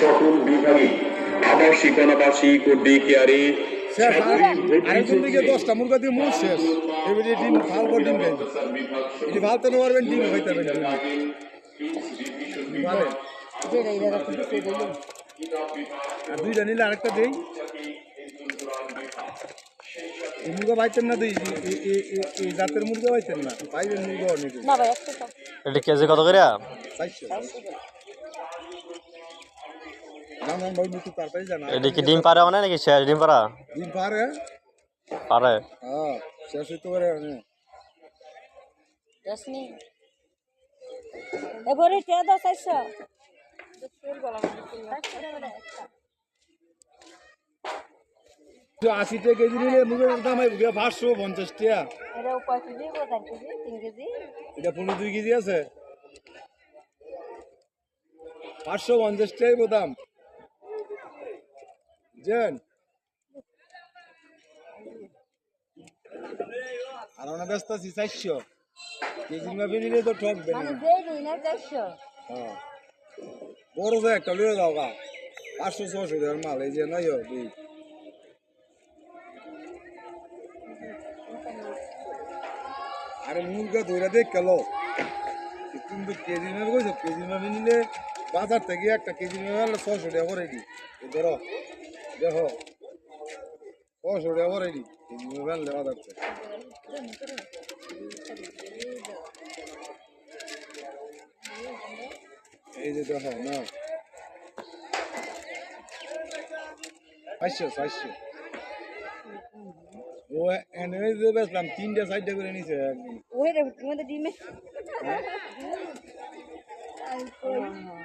সকল বিভাগে আবাসিক অনাবাসিক ও ডে কেয়ারে আরেকজন দিকে দশটা মুরগা দিয়ে মুখ শেষ এবারে ডিম ভালো করে ডিম পারবেন ডিম হইতে পারবেন ভালো আর দুইটা নিলে আরেকটা দেই। এই মুরগা পাইতেন না দুই? এই- জাতের মুরগা পাইতেন না? পাইবেন মুরগা অনেক। এটা কেজি কত করে চারশো এটা কি ডিম পারে মানে নাকি? শেষ ডিম পারা ডিম পারে পারে হ্যাঁ শেষ হইতে পারে। এবারে কে আশি টাকা কেজি নিলে মুরগের দাম হয় পাঁচশো পঞ্চাশ টাকা। এটা কয় কেজি কোথায় কেজি তিন কেজি। এটা পনেরো দুই কেজি আছে। পাঁচশো পঞ্চাশ টাকাই বুঝছেন আর আমরা ব্যস্ত আছি চারশো। কেজির মাপে নিলে তো ঠকবে না। আমি দেই দিই না চারশো। হ্যাঁ। বড় যে একটা লিয়ে দাও গা পাঁচশো ছশো টাকার মাল এই যে নয় দুই আরে মুরগা ধরে দেখ গেল। কিন্তু কেজি মেপে কইছো কেজি মেপে নিলে বাজার থেকে একটা কেজি মেপে আনলে ছশো টাকা করে দি এই ধরো দেখো ছশো টাকা করে দি কেজি মেপে আনলে বাজার থেকে। এই যে দেখো না চারশো চারশো ও এনে যে বেচলাম তিনটা চারটা করে নিছে। ওই রে তোমাদের ডিমে। দিই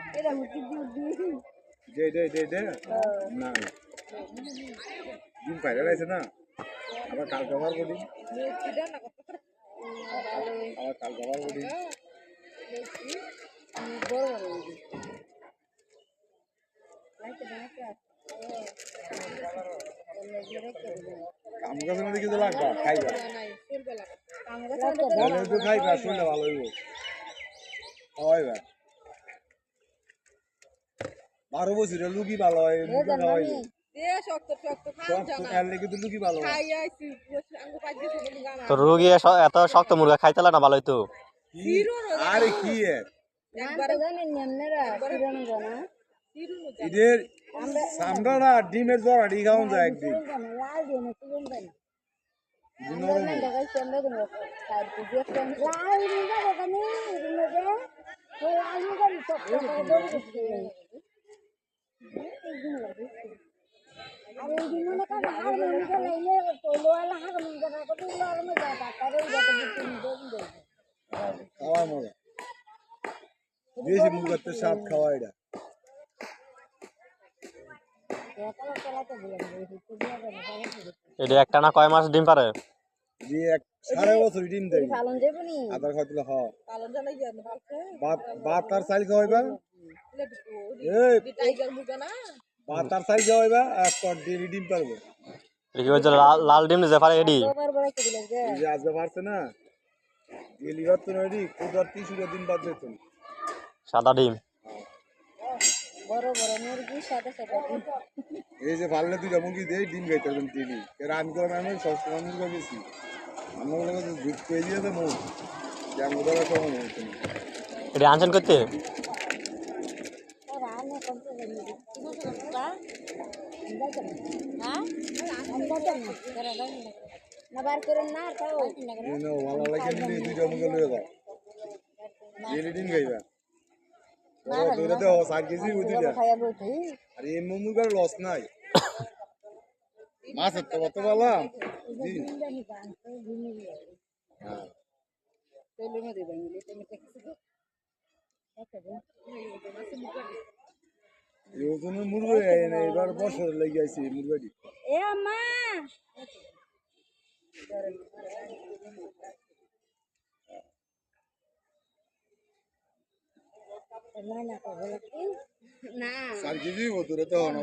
দে দে দে দে না ডিম পাইলে লাগছে না? আবার কাল কভার করি আবার কাল কভার করি কাম কাজের মধ্যে কিছু লাগবা খাইবা। তো খাইবা শরীরটা ভালো হইব। খাওয়াইবা। বারো বছরের লুকি ভালো হয় লুকি হয়। তো রুগী এত শক্ত মুরগা না ভালোই তো। কি? আরে এদের ডিমের জড়াটি খাওয়ান যায় একদিন। লাল দিয়ে না সুগম জানি এদিন নরম হয়। দেখাইছি আমরা তো না মজা স্বাদ খাওয়া এটা এটা একটা না কয় মাস ডিম পারে যে এক সাড়ে বছর ডিম দেয় পালন যাব নি আদার খাওয়াতে খাওয়া পালন জান ভালকে ভাত ভাত আর চাল খাওয়াইবা এই টাইগার মুরগা না আর চাল খাওয়াইবা এক পর ডেলি ডিম পারব কি যে লাল লাল ডিম যে পারে এডি যে। আজকে পারছে না ডেলি ভাত তো নয় কোদার তিনশো দিন বাদ যেত সাদা ডিম। বড় বড় মুরগি সাথে সাথে এই যে পারলে দুইটা মুরগি দিয়ে ডিম খাইতে পারবেন ডেলি রান করে আমি সবসময় মুরগা বেশি আমার লোক দুধ পেয়ে দিয়েছে মুখ যে আমি ওদের সময় হচ্ছে না। এটা আনছেন করতে রান্না করতে লাগবে না হ্যাঁ আমরা তো না করে দাও না বার করে না তাও এই লাগে নিলে দুইটা মুরগা লয়ে যাও ডেলি ডিম খাইবা। দেওয়া ষাট কেজি ওই দুইটা আর এই মুরগার লস নাই। তো কত বললাম জি হ্যাঁ। ওজনে মুরগি না এবার বছর লেগে আইছে মুরগাটি। এ মা! না না সার কেজি ও দূরে তো না